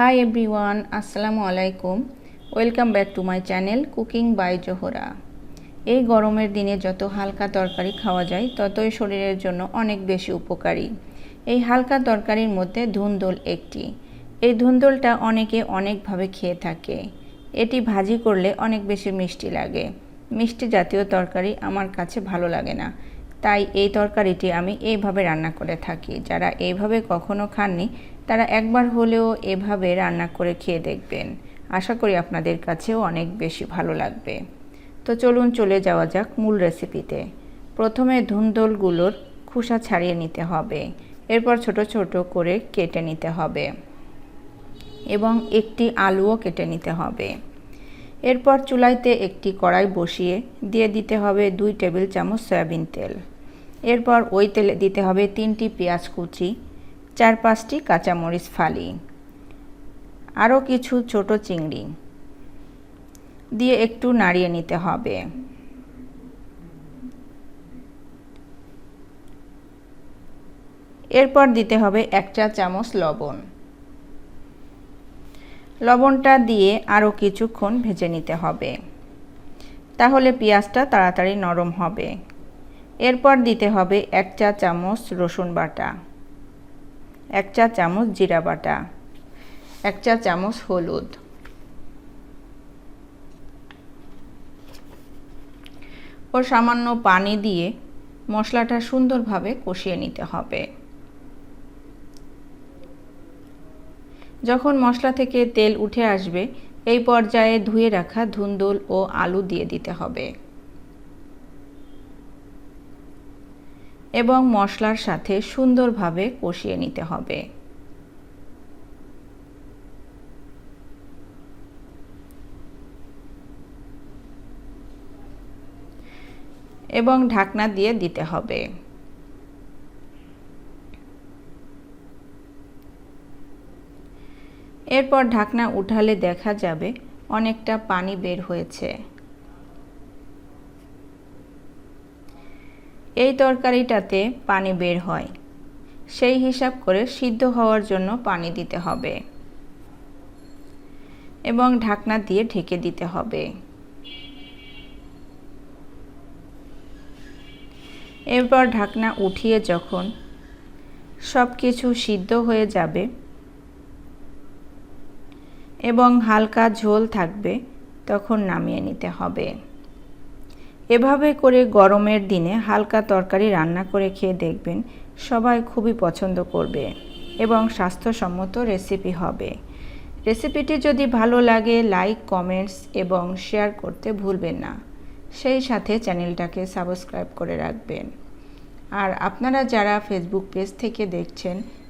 High everyone আসসালামু আলাইকুম welcome back to my channel cooking by Zohra এই গরমের দিনে যত হালকা তরকারি খাওয়া যায়, ততই শরীরের জন্য অনেক বেশি উপকারী। এই হালকা তরকারির মধ্যে ধুন্দল একটি। এই ধুন্দলটা অনেকে অনেকভাবে খেয়ে থাকে। এটি ভাজি করলে অনেক বেশি মিষ্টি লাগে। মিষ্টি জাতীয় তরকারি আমার কাছে ভালো লাগে না। তাই এই তরকারিটি আমি এইভাবে রান্না করে থাকি। যারা এইভাবে কখনো খাননি, তারা একবার হলেও এভাবে রান্না করে খেয়ে দেখবেন। আশা করি আপনাদের কাছেও অনেক বেশি ভালো লাগবে। তো চলুন চলে যাওয়া যাক মূল রেসিপিতে। প্রথমে ধুন্দলগুলোর খোসা ছাড়িয়ে নিতে হবে। এরপর ছোট ছোট করে কেটে নিতে হবে। এবং একটি আলুও কেটে নিতে হবে। এরপর চুলাইতে একটি কড়াই বসিয়ে দিয়ে দিতে হবে দুই টেবিল চামচ সয়াবিন তেল। এরপর ওই তেলে দিতে হবে তিনটি পেঁয়াজ কুচি, চার পাঁচটি কাঁচামরিচ ফালি, আরও কিছু ছোট চিংড়ি দিয়ে একটু নাড়িয়ে নিতে হবে। এরপর দিতে হবে এক চা চামচ লবণ। লবণটা দিয়ে আরও কিছুক্ষণ ভেজে নিতে হবে। তাহলে পেঁয়াজটা তাড়াতাড়ি নরম হবে। এরপর দিতে হবে এক চা চামচ রসুন বাটা, এক চা চামচ জিরা বাটা, এক চা চামচ হলুদ। ও সামান্য পানি দিয়ে মশলাটা সুন্দরভাবে কষিয়ে নিতে হবে। যখন মশলা থেকে তেল উঠে আসবে, এই পর্যায়ে ধুয়ে রাখা ধুন্দুল ও আলু দিয়ে দিতে হবে। এবং মশলার সাথে সুন্দরভাবে কষিয়ে নিতে হবে। এবং ঢাকনা দিয়ে দিতে হবে। এরপর ঢাকনা উঠালে দেখা যাবে অনেকটা পানি বের হয়েছে। এই তরকারিটাতে পানি বের হয়। সেই হিসাব করে সিদ্ধ হওয়ার জন্য পানি দিতে হবে। এবং ঢাকনা দিয়ে ঢেকে দিতে হবে। এরপর ঢাকনা উঠিয়ে যখন সব কিছু সিদ্ধ হয়ে যাবে এবং হালকা ঝোল থাকবে, তখন নামিয়ে নিতে হবে। এভাবে করে গরমের দিনে হালকা তরকারি রান্না করে খেয়ে দেখবেন সবাই খুবই পছন্দ করবে এবং স্বাস্থ্যসম্মত রেসিপি হবে। রেসিপিটি যদি ভালো লাগে, লাইক, কমেন্টস এবং শেয়ার করতে ভুলবেন না। সেই সাথে চ্যানেলটাকে সাবস্ক্রাইব করে রাখবেন। আর আপনারা যারা ফেসবুক পেজ থেকে দেখছেন